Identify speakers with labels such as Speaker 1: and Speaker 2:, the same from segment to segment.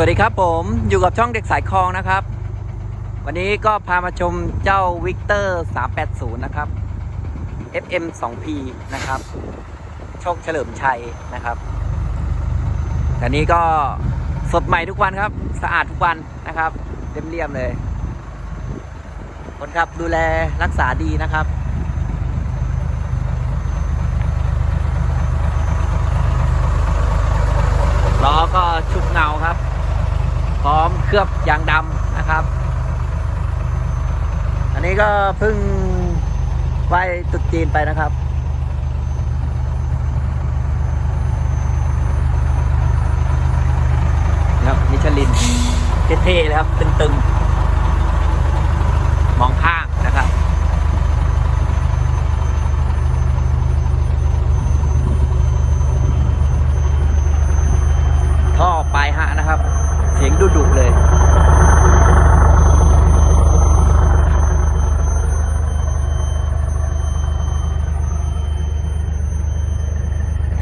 Speaker 1: สวัสดีครับผมอยู่กับช่องเด็กสายคลองนะครับ วันนี้ก็พามาชมเจ้าวิกเตอร์380 นะครับ FM 2P นะครับโชคเฉลิมชัยนะครับแต่นี้ก็สดใหม่ทุกวันครับ สะอาดทุกวันนะครับเรียบๆเลย คนขับดูแลรักษาดีนะครับล้อก็ชุบเงาครับ ร้อมเคลือบยางดำนะครับ อันนี้ก็เพิ่งไหวตุดจีนไปนะครับครับมิชลินเท่ๆเลยครับ ตึงๆ มองข้างนะครับ ท่อปลายหะนะครับ เสียงดุดุๆเลย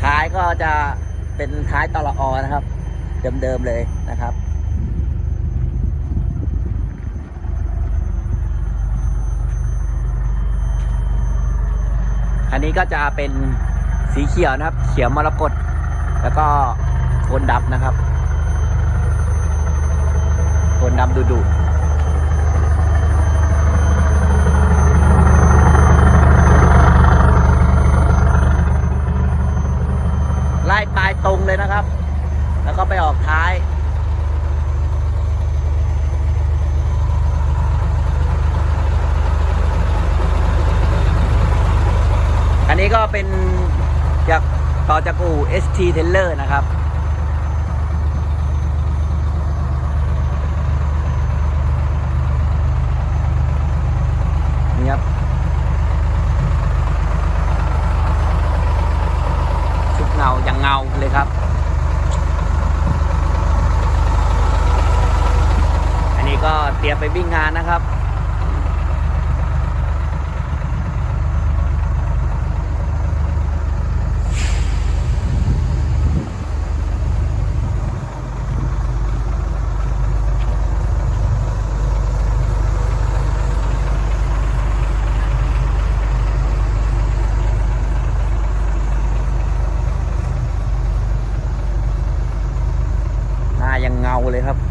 Speaker 1: ท้าย ก็จะเป็นท้ายตลออนะครับ เดิมๆเลยนะครับอันนี้ก็จะเป็นสีเขียวนะครับ เขียวมรกตแล้วก็โทนดำนะครับโทนดำดุดุ แล้วก็ไปออกท้าย อันนี้ก็เป็นจากต่อจากอู่ ST Teller นะครับนี่ครับชุดเงาอย่างเงาเลยครับ อันนี้ ก็เตรียมไปวิ่งงานนะครับ หน้ายังเงาเลยครับ